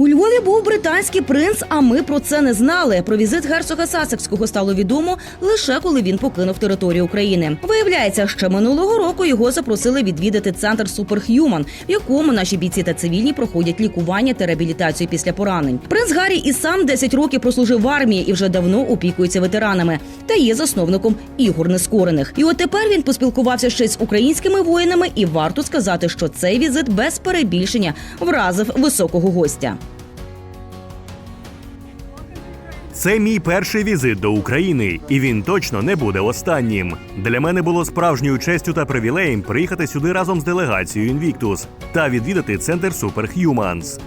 У Львові був британський принц, а ми про це не знали. Про візит герцога Сасекського стало відомо лише коли він покинув територію України. Виявляється, ще минулого року його запросили відвідати центр Суперх'юман, в якому наші бійці та цивільні проходять лікування та реабілітацію після поранень. Принц Гаррі і сам 10 років прослужив в армії і вже давно опікується ветеранами та є засновником ігор нескорених. І от тепер він поспілкувався ще з українськими воїнами, і варто сказати, що цей візит без перебільшення вразив високого гостя. Це мій перший візит до України, і він точно не буде останнім. Для мене було справжньою честю та привілеєм приїхати сюди разом з делегацією Invictus та відвідати центр Superhumans.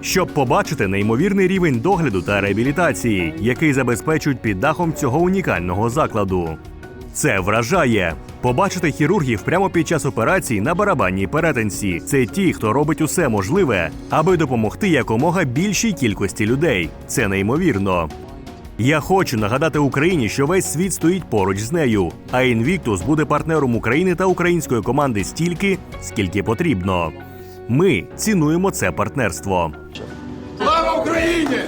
Щоб побачити неймовірний рівень догляду та реабілітації, який забезпечують під дахом цього унікального закладу. Це вражає. Побачити хірургів прямо під час операцій на барабанній перетинці. Це ті, хто робить усе можливе, аби допомогти якомога більшій кількості людей. Це неймовірно. Я хочу нагадати Україні, що весь світ стоїть поруч з нею. А Invictus буде партнером України та української команди стільки, скільки потрібно. Ми цінуємо це партнерство. Слава Україні!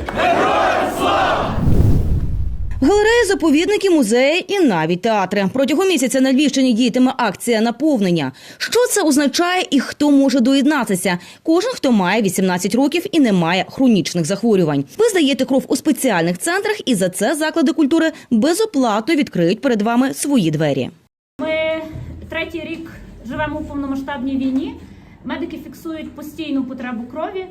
Галереї, заповідники, музеї і навіть театри. Протягом місяця на Львівщині діятиме акція наповнення. Що це означає і хто може доєднатися? Кожен, хто має 18 років і не має хронічних захворювань. Ви здаєте кров у спеціальних центрах, і за це заклади культури безоплатно відкриють перед вами свої двері. Ми третій рік живемо у повномасштабній війні. Медики фіксують постійну потребу крові.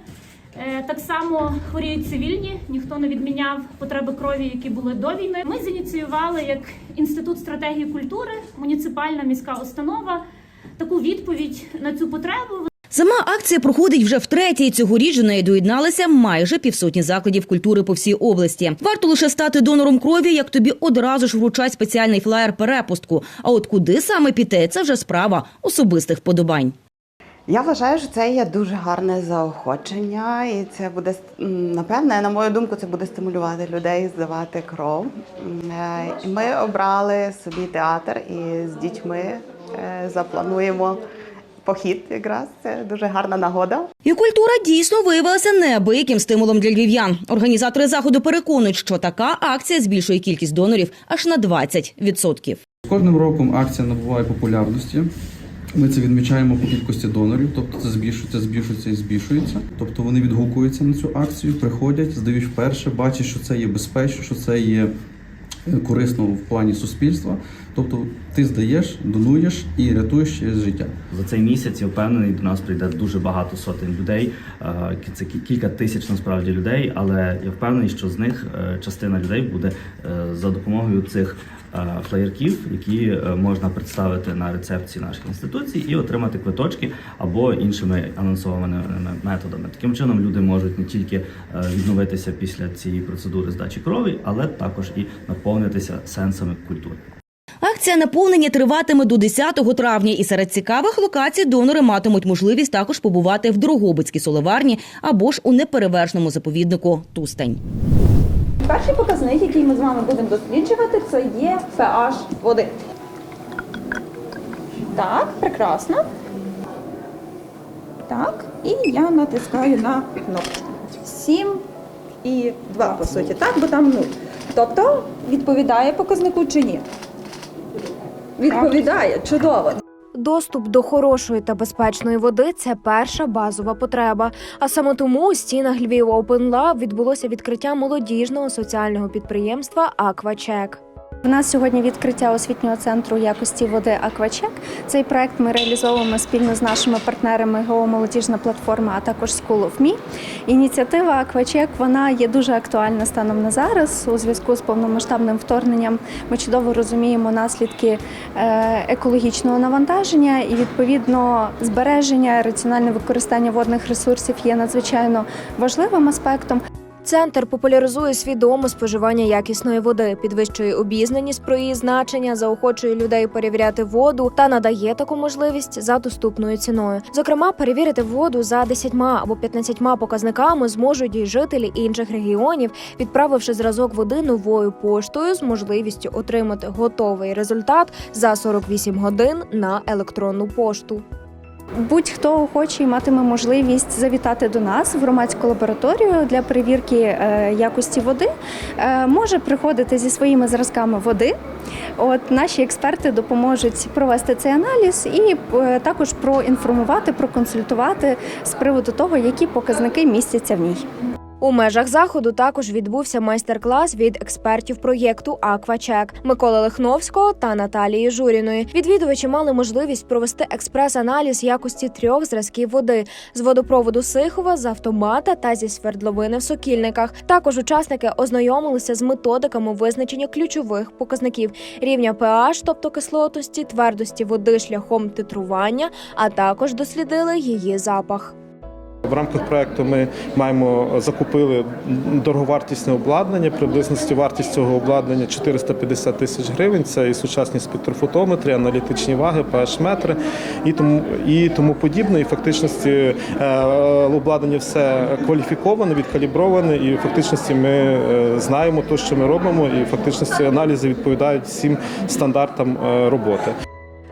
Е, Так само хворіють цивільні, ніхто не відміняв потреби крові, які були до війни. Ми зініціювали як інститут стратегії культури, муніципальна міська установа, таку відповідь на цю потребу. Сама акція проходить вже втретє, і цьогоріч до неї доєдналися майже півсотні закладів культури по всій області. Варто лише стати донором крові, як тобі одразу ж вручать спеціальний флаєр перепустку. А от куди саме піти, це вже справа особистих вподобань. Я вважаю, що це є дуже гарне заохочення, і це буде напевне, на мою думку, це буде стимулювати людей здавати кров. Е, ми обрали собі театр і з дітьми е, заплануємо похід. Якраз це дуже гарна нагода. І культура дійсно виявилася неабияким стимулом для львів'ян. Організатори заходу переконують, що така акція збільшує кількість донорів аж на 20%. З кожним роком акція набуває популярності. Ми це відмічаємо по кількості донорів, тобто це збільшується, збільшується і збільшується. Тобто вони відгукуються на цю акцію, приходять, здають вперше, бачать, що це є безпечно, що це є е, корисно в плані суспільства. Тобто ти здаєш, донуєш і рятуєш чиєсь життя. За цей місяць я впевнений, до нас прийде дуже багато сотень людей. Е, Це кі- кілька тисяч насправді людей, але я впевнений, що з них е, частина людей буде за допомогою цих флаєрків, які е, можна представити на рецепції наших інституцій і отримати квиточки або іншими анонсованими методами. Таким чином люди можуть не тільки е, відновитися після цієї процедури здачі крові, але також і наповнитися сенсами культури. Акція наповнення триватиме до 10 травня, і серед цікавих локацій донори матимуть можливість також побувати в Дрогобицькій соливарні або ж у неперевершеному заповіднику Тустень. Перший показник, який ми з вами будемо досліджувати, це є pH води. Так, прекрасно. Так, і я натискаю на кнопочку. 7 і 2, по суті, так, бо там 0. Тобто відповідає показнику чи ні? Відповідає, чудово. Доступ до хорошої та безпечної води це перша базова потреба. А саме тому у стінах Львів Open Lab відбулося відкриття молодіжного соціального підприємства Аквачек. У нас сьогодні відкриття освітнього центру якості води Аквачек. Цей проект ми реалізовуємо спільно з нашими партнерами ГО платформа, а також School of Me. Ініціатива Аквачек вона є дуже актуальна станом на зараз у зв'язку з повномасштабним вторгненням. Ми чудово розуміємо наслідки е, екологічного навантаження і відповідно збереження, раціональне використання водних ресурсів є надзвичайно важливим аспектом. Центр популяризує свідоме споживання якісної води, підвищує обізнаність про її значення, заохочує людей перевіряти воду та надає таку можливість за доступною ціною. Зокрема, перевірити воду за 10 або 15 показниками зможуть і жителі інших регіонів, відправивши зразок води новою поштою з можливістю отримати готовий результат за 48 годин на електронну пошту. Будь-хто охочий матиме можливість завітати до нас в громадську лабораторію для перевірки е, якості води. Е, Може приходити зі своїми зразками води. От наші експерти допоможуть провести цей аналіз і е, також проінформувати, проконсультувати з приводу того, які показники містяться в ній. У межах заходу також відбувся майстер-клас від експертів проєкту Аквачек Миколи Лихновського та Наталії Журіної. Відвідувачі мали можливість провести експрес-аналіз якості трьох зразків води з водопроводу Сихова, з автомата та зі свердловини в сокільниках. Також учасники ознайомилися з методиками визначення ключових показників рівня pH, тобто кислотості, твердості води шляхом титрування, а також дослідили її запах. В рамках проекту ми маємо закупили дороговартісне обладнання. Приблизно вартість цього обладнання 450 тисяч гривень. Це і сучасні спектрофотометри, аналітичні ваги, pH-метри і тому і тому подібне. І фактичності е, обладнання все кваліфіковане, відкаліброване. І фактичності ми е, знаємо те, що ми робимо, і фактичності аналізи відповідають всім стандартам е, роботи.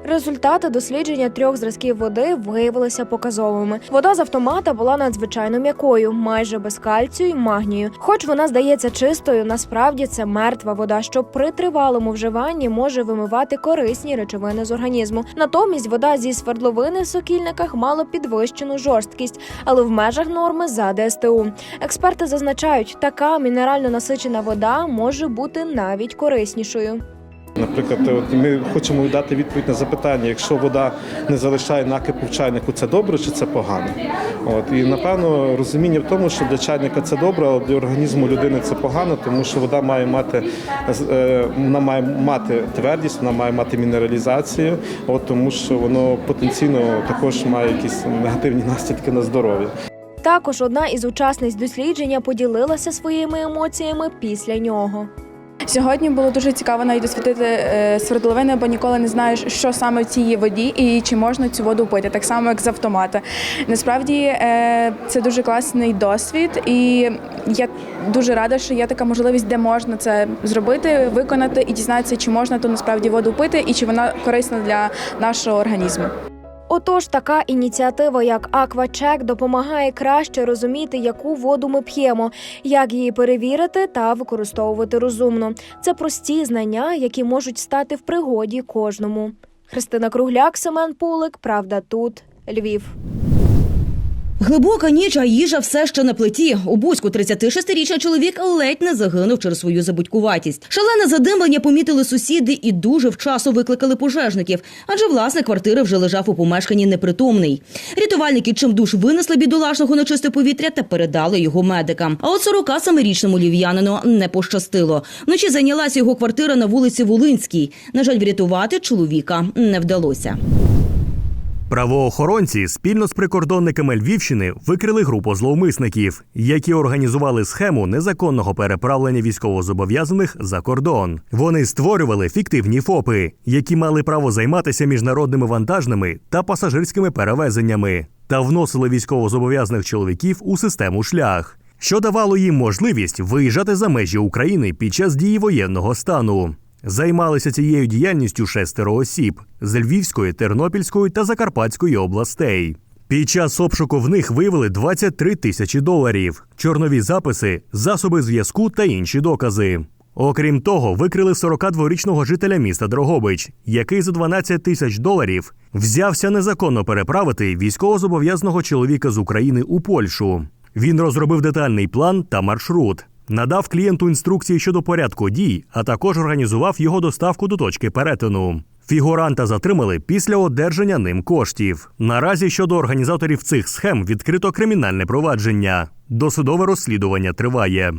Результати дослідження трьох зразків води виявилися показовими. Вода з автомата була надзвичайно м'якою, майже без кальцію й магнію. Хоч вона здається чистою, насправді це мертва вода, що при тривалому вживанні може вимивати корисні речовини з організму. Натомість вода зі свердловини в сокільниках мала підвищену жорсткість, але в межах норми за ДСТУ. Експерти зазначають, така мінерально насичена вода може бути навіть кориснішою. Наприклад, от ми хочемо дати відповідь на запитання, якщо вода не залишає накипу в чайнику, це добре чи це погано? От і напевно розуміння в тому, що для чайника це добре, а для організму людини це погано, тому що вода має мати е, вона має мати твердість, вона має мати мінералізацію, от тому що воно потенційно також має якісь негативні наслідки на здоров'я. Також одна із учасниць дослідження поділилася своїми емоціями після нього. Сьогодні було дуже цікаво навіть дослідити е, свердловини, бо ніколи не знаєш, що саме в цій воді і чи можна цю воду пити, так само як з автомата. Насправді е, це дуже класний досвід, і я дуже рада, що є така можливість, де можна це зробити, виконати і дізнатися, чи можна ту насправді воду пити і чи вона корисна для нашого організму. Отож, така ініціатива, як Аквачек, допомагає краще розуміти, яку воду ми п'ємо, як її перевірити та використовувати розумно. Це прості знання, які можуть стати в пригоді кожному. Христина Кругляк, Семен Пулик. Правда, тут Львів. Глибока ніч, а їжа все ще на плиті. У Буську 36-річний чоловік ледь не загинув через свою забудькуватість. Шалене задимлення помітили сусіди і дуже вчасно викликали пожежників, адже власник квартири вже лежав у помешканні непритомний. Рятувальники чимдуж винесли бідолашного на чисте повітря та передали його медикам. А от 47-річному львів'янину не пощастило. Вночі зайнялася його квартира на вулиці Волинській. На жаль, врятувати чоловіка не вдалося. Правоохоронці спільно з прикордонниками Львівщини викрили групу зловмисників, які організували схему незаконного переправлення військовозобов'язаних за кордон. Вони створювали фіктивні ФОПи, які мали право займатися міжнародними вантажними та пасажирськими перевезеннями, та вносили військовозобов'язаних чоловіків у систему шлях, що давало їм можливість виїжджати за межі України під час дії воєнного стану. Займалися цією діяльністю шестеро осіб з Львівської, Тернопільської та Закарпатської областей. Під час обшуку в них виявили 23 тисячі доларів, чорнові записи, засоби зв'язку та інші докази. Окрім того, викрили 42-річного жителя міста Дрогобич, який за 12 тисяч доларів взявся незаконно переправити військовозобов'язаного чоловіка з України у Польщу. Він розробив детальний план та маршрут, надав клієнту інструкції щодо порядку дій, а також організував його доставку до точки перетину. Фігуранта затримали після одержання ним коштів. Наразі щодо організаторів цих схем відкрито кримінальне провадження. Досудове розслідування триває.